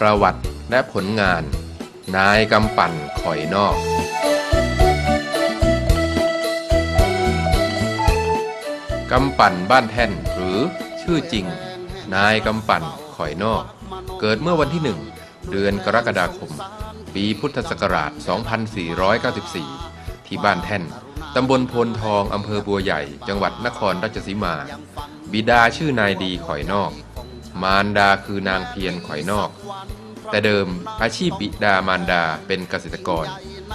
ประวัติและผลงาน นายกำปั่นข่อยนอก กำปั่นบ้านแท่นหรือชื่อจริง นายกำปั่นข่อยนอก เกิดเมื่อวันที่หนึ่งเดือนกรกฎาคม ปีพุทธศักราช 2494 ที่บ้านแท่น ตำบลโพนทอง อำเภอบัวใหญ่ จังหวัดนครราชสีมา บิดาชื่อนายดีข่อยนอก มารดาคือนางเพียรข่อยนอก แต่เดิมอาชีพบิดามารดาเป็นเกษตรกร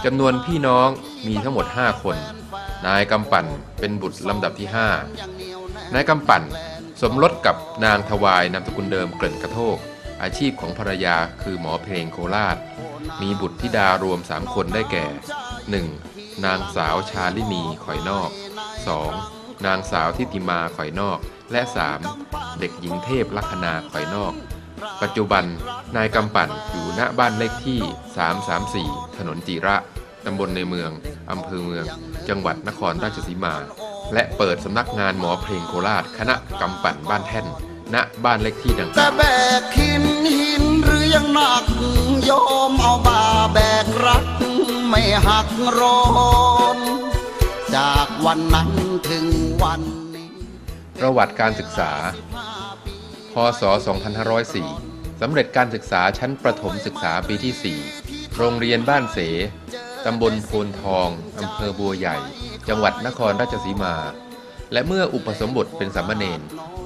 จำนวนพี่น้องมีทั้งหมด 5 คน นายกำปั่นเป็นบุตรลำดับที่ 5 นายกำปั่นสมรสกับนางทวายนามสกุลเดิมเกริ่นกระโทก อาชีพของภรรยาคือหมอเพลงโคราช มีบุตรธิดารวม 3 คนได้แก่ 1. นางสาวชาลินีข่อยนอก 2. นางสาวทิติมาข่อยนอก และ 3. เด็กหญิงเทพลัคนาข่อยนอก ปัจจุบันนายกำปั่นอยู่ณบ้านเลขที่ 334 ถนนจีระ ตำบลในเมือง อำเภอเมือง จังหวัดนครราชสีมา และเปิดสำนักงานหมอเพลงโคราช คณะกำปั่นบ้านแท่น ณ บ้านเลขที่ดังกแต่ล่าวแบกหินหินหรือยังหนักโยมเอาบาแบกรัก ไม่หักโรนจากวันนั้นถึงวันนี้ ประวัติการศึกษา พศ2504 สำเร็จการศึกษาชั้นประถมศึกษาปีที่ 4 โรงเรียนบ้านเส ตำบลโพนทอง อำเภอบัวใหญ่ จังหวัดนครราชสีมา และเมื่ออุปสมบทเป็นสามเณร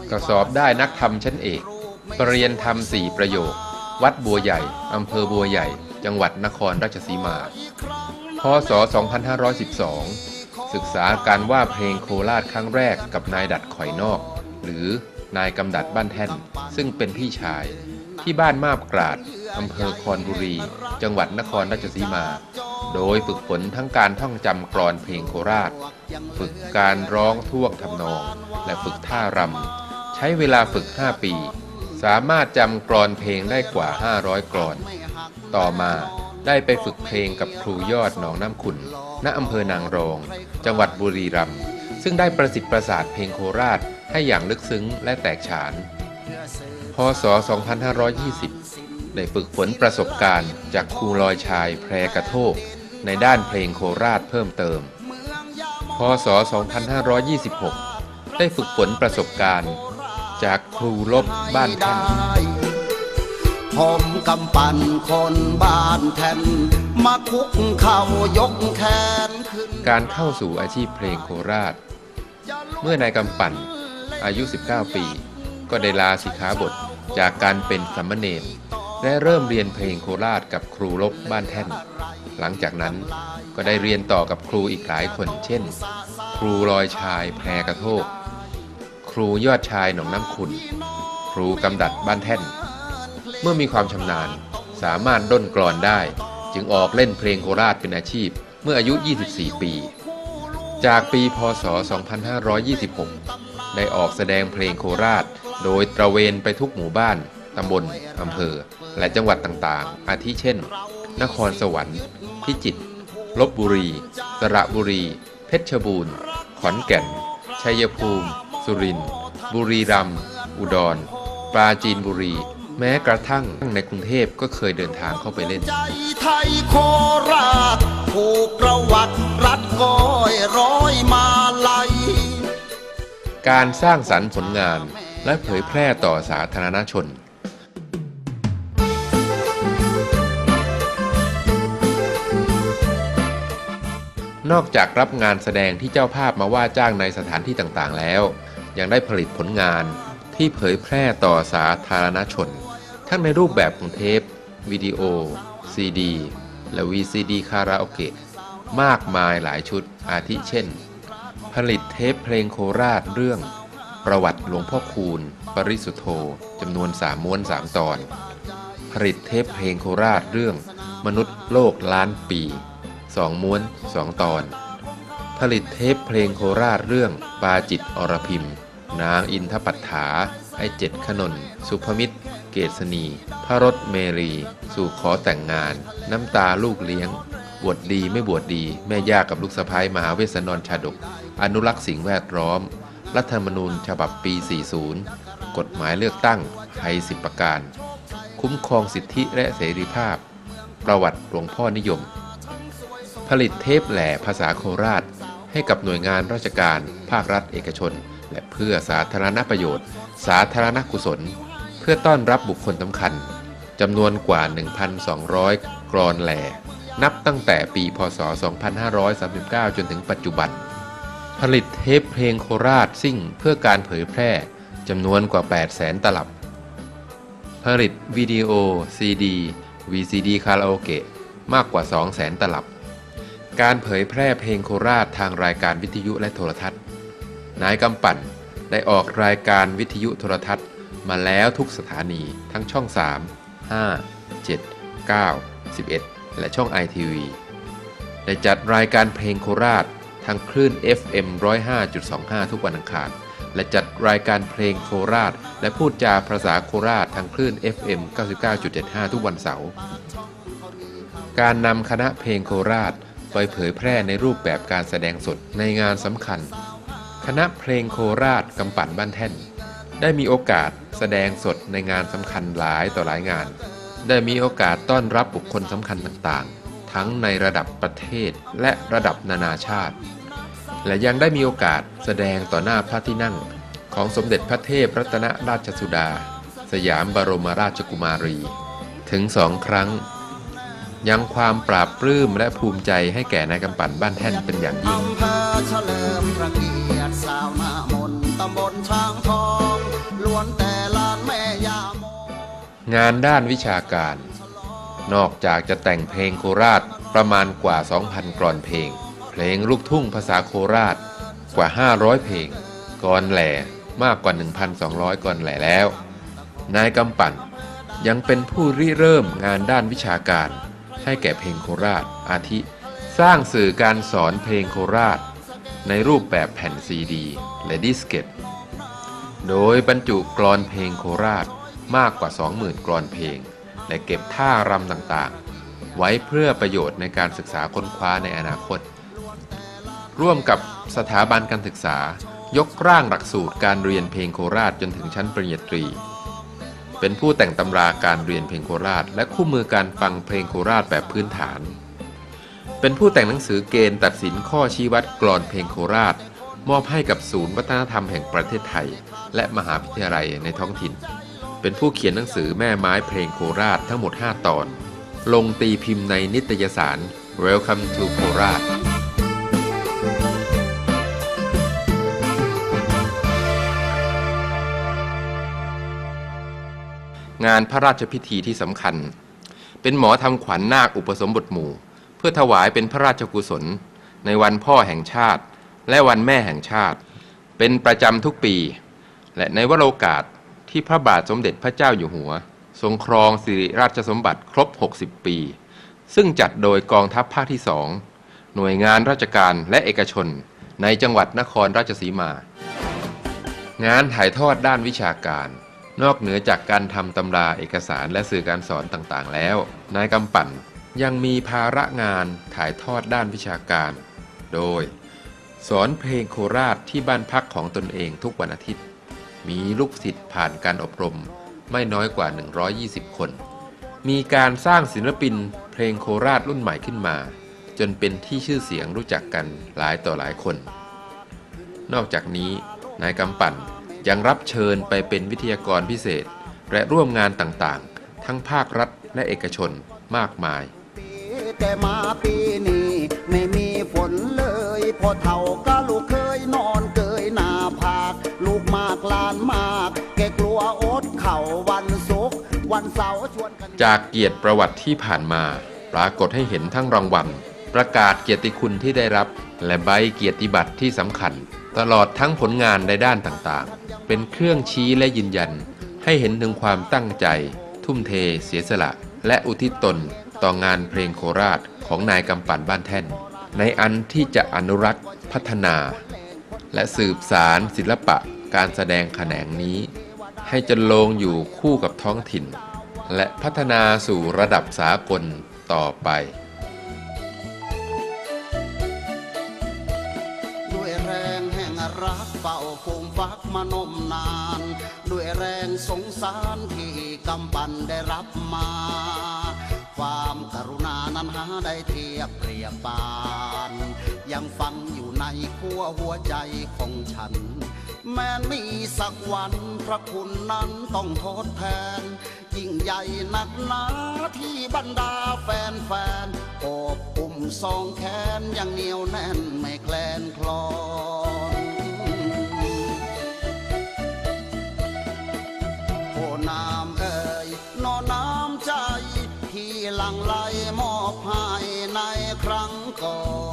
ก็สอบได้นักธรรมชั้นเอกปรริญญาธรรมสี่ประโยค วัดบัวใหญ่ อำเภอบัวใหญ่ จังหวัดนครราชสีมา พศ 2512 ศึกษาการว่าเพลงโคราชครั้งแรกกับนายดัดข่อยนอก หรือ นายกำดัดบ้านแท่น ซึ่งเป็นพี่ชาย ที่บ้านมาบกราดอำเภอคอนบุรี จังหวัดนครราชสีมา โดยฝึกฝนทั้งการท่องจำกรอนเพลงโคราช ฝึกการร้องท่วงทำนอง และฝึกท่ารำ ใช้เวลาฝึก 5 ปี สามารถจำกรอนเพลงได้กว่า 500 กรอน ต่อมาได้ไปฝึกเพลงกับครูยอดหนองน้ำขุนณอำเภอนางรอง จังหวัดบุรีรัมย์ซึ่งได้ประสิทธิ์ประสาทเพลงโคราช ให้อย่างลึกซึ้งและแตกฉาน พศ 2520 ได้ฝึกฝนประสบการณ์ จากครูลอยชายแพรกระโทก ในด้านเพลงโคราชเพิ่มเติม พศ 2526 ได้ฝึกฝนประสบการณ์ จากครูลบบ้านแท่นผมกำปั่นคนบ้านแทนมาคุกเข่ายกแขนขึ้น การเข้าสู่อาชีพเพลงโคราช เมื่อนายกำปั่น อายุ 19 ปี ก็ได้ลาสิกขาบทจากการเป็นสามเณรและเริ่มเรียนเพลงโคราชกับครูลบบ้านแท่น หลังจากนั้นก็ได้เรียนต่อกับครูอีกหลายคน เช่น ครูลอยชายแพรกระโทก ครูยอดชายหนองน้ำขุนครูกำดัดบ้านแท่น เมื่อมีความชำนาญสามารถด้นกลอนได้ จึงออกเล่นเพลงโคราชเป็นอาชีพเมื่ออายุ 24 ปี จากปีพศ 2526 ได้ออกแสดงเพลงโคราช โดยตระเวนไปทุกหมู่บ้าน ตำบล อำเภอ และจังหวัดต่างๆ อาทิเช่น นครสวรรค์ พิจิตร ลบบุรี สระบุรี เพชรบูรณ์ ขอนแก่น ชัยภูมิ สุรินทร์ บุรีรัมย์ อุดร ปราจีนบุรี แม้กระทั่งในกรุงเทพก็เคยเดินทางเข้าไปเล่นใจไทยโคราชผูกประวัติรัดก้อยร้อยมาลัย การสร้างสรรค์ผลงานและเผยแพร่ต่อสาธารณชน นอกจากรับงานแสดงที่เจ้าภาพมาว่าจ้างในสถานที่ต่างๆแล้ว ยังได้ผลิตผลงานที่เผยแพร่ต่อสาธารณชน ทั้งในรูปแบบของเทป วิดีโอ ซีดี และ VCD คาราโอเกะมากมายหลายชุดอาทิเช่น ผลิตเทปเพลงโคราชเรื่อง ประวัติหลวงพ่อคูณ ปริสุทธโธจำนวนสามม้วนสามตอน ผลิตเทปเพลงโคราชเรื่อง มนุษย์โลกล้านปีสองม้วนสองตอน ผลิตเทปเพลงโคราชเรื่อง ปาจิตอรพิมนางอินทปัฏฐา ไอเจ็ดขนน สุภมิตร เกษณี พระรถเมรี สู่ขอแต่งงาน น้ำตาลูกเลี้ยง บวชดีไม่บวชดี แม่ย่ากับลูกสะพ้ายมหาเวสสนรชาดก อนุรักษ์สิ่งแวดล้อม รัฐธรรมนูญฉบับปี 40 กฎหมายเลือกตั้งไทยสิบประการ คุ้มครองสิทธิและเสรีภาพ ประวัติหลวงพ่อนิยม ผลิตเทปแหล่ภาษาโคราช ให้กับหน่วยงานราชการ ภาครัฐเอกชน และเพื่อสาธารณประโยชน์ สาธารณกุศล เพื่อต้อนรับบุคคลสำคัญจำนวนกว่า 1,200 กรอนแหล่ นับตั้งแต่ปี พศ 2539 จนถึงปัจจุบัน ผลิตเทปเพลงโคราชซิ่งเพื่อการเผยแพร่จำนวนกว่า 800,000ตลับ ผลิตวิดีโอซีดี VCD คาราโอเกะมากกว่า 200,000ตลับ การเผยแพร่เพลงโคราชทางรายการวิทยุและโทรทัศน์ นายกำปั่นได้ออกรายการวิทยุโทรทัศน์ มาแล้วทุกสถานีทั้งช่อง 3 5 7 9 11 และช่อง ITV ได้จัดรายการเพลงโคราช ทางคลื่น FM 105.25 ทุกวันอังคาร และจัดรายการเพลงโคราช และพูดจาภาษาโคราชทางคลื่น FM 99.75 ทุกวันเสาร์ การนำคณะเพลงโคราชไปเผยแพร่ในรูปแบบการแสดงสดในงานสำคัญ คณะเพลงโคราชกำปั่นบ้านแท่น ได้มีโอกาสแสดงสดในงานสำคัญหลายต่อหลายงาน ได้มีโอกาสต้อนรับบุคคลสำคัญต่าง ทั้งในระดับประเทศและระดับนานาชาติ และยังได้มีโอกาสแสดงต่อหน้าพระที่นั่ง ของสมเด็จพระเทพรัตนราชสุดา สยามบรมราชกุมารี ถึงสองครั้ง ยังความปราบปลื้มและภูมิใจให้แก่นายกำปั่นบ้านแท่นเป็นอย่างยิ่งอำเภอเฉลิมพระเกียรติสาวหน้ามนต์ตำบลช้างทองล้วนแต่ลานแม่ยาโมงานด้านวิชาการ นอกจากจะแต่งเพลงโคราชประมาณกว่า 2,000 กรอนเพลง เพลงลูกทุ่งภาษาโคราชกว่า 500 เพลงกรอนแหล่มากกว่า 1,200 กรอนแหล่แล้ว นายกำปั่นยังเป็นผู้ริเริ่มงานด้านวิชาการ ให้แก่เพลงโคราช อาทิ สร้างสื่อการสอนเพลงโคราช ในรูปแบบแผ่นซีดี และดิสเกตโดยบรรจุกรอนเพลงโคราชมากกว่า 20,000 กรอนเพลง และเก็บท่ารำต่างๆ ไว้เพื่อประโยชน์ในการศึกษาค้นคว้าในอนาคต ร่วมกับสถาบันการศึกษายกร่างหลักสูตรการเรียนเพลงโคราชจนถึงชั้นปริญญาตรี เป็นผู้แต่งตำราการเรียนเพลงโคราช และคู่มือการฟังเพลงโคราชแบบพื้นฐาน เป็นผู้แต่งหนังสือเกณฑ์ตัดสินข้อชี้วัดกรอนเพลงโคราช มอบให้กับศูนย์วัฒนธรรมแห่งประเทศไทย และมหาวิทยาลัยในท้องถิ่น เป็นผู้เขียนหนังสือแม่ไม้เพลงโคราชทั้งหมด 5 ตอน ลงตีพิมพ์ในนิตยสาร Welcome to โคราชงานพระราชพิธีที่สำคัญ เป็นหมอทำขวัญนาคอุปสมบทหมู่ เพื่อถวายเป็นพระราชกุศล ในวันพ่อแห่งชาติ และวันแม่แห่งชาติ เป็นประจำทุกปี และในวโรกาส ที่พระบาทสมเด็จพระเจ้าอยู่หัว ทรงครองสิริราชสมบัติครบ 60 ปี ซึ่งจัดโดยกองทัพภาคที่สองหน่วยงานราชการและเอกชน ในจังหวัดนครราชสีมา งานถ่ายทอดด้านวิชาการ นอกเหนือจากการทำตำราเอกสารและสื่อการสอนต่างๆ แล้ว นายกำปั่นยังมีภาระงานถ่ายทอดด้านวิชาการ โดย สอนเพลงโคราชที่บ้านพักของตนเองทุกวันอาทิตย์ มีลูกศิษย์ผ่านการอบรมไม่น้อยกว่า 120 คน มีการสร้างศิลปินเพลงโคราชรุ่นใหม่ขึ้นมา จนเป็นที่ชื่อเสียงรู้จักกันหลายต่อหลายคน นอกจากนี้นายกำปั่นยังรับเชิญไปเป็นวิทยากรพิเศษ และร่วมงานต่างๆ ทั้งภาครัฐและเอกชนมากมาย แต่มาปีนี้ไม่มีฝนเลยพอเท่าก็ลู ลานมาก แกกลัวอดเข่าวันศุกร์วันเสาร์ชวนกัน จากเกียรติประวัติที่ผ่านมา ปรากฏให้เห็นทั้งรางวัล ประกาศเกียรติคุณที่ได้รับ และใบเกียรติบัตรที่สำคัญ ตลอดทั้งผลงานในด้านต่างๆ เป็นเครื่องชี้และยืนยัน ให้เห็นถึงความตั้งใจ ทุ่มเท เสียสละ และอุทิศตนต่องานเพลงโคราชของนายกำปั่นบ้านแท่น ในอันที่จะอนุรักษ์พัฒนา และสืบสารศิลปะ การแสดงแขนงนี้ ให้จนลงอยู่คู่กับท้องถิ่น และพัฒนาสู่ระดับสากลต่อไปรักเป่าฟูมฟักมานมนาน ด้วยแรงสงสารที่กำบันได้รับมา ความกรุณานั้นหาได้เทียบเปรียบปาน ยังฟังอยู่ในขั้วหัวใจของฉัน แม้มีสักวันพระคุณนั้นต้องทดแทน ยิ่งใหญ่นักหนาที่บรรดาแฟนๆโอบอุ้มสองแขนยังเหนียวแน่นไม่แคลนคลอนโอ้น้ำเอ่ยนอน้ำใจ ที่หลังไหลมอบให้ในครั้งก่อน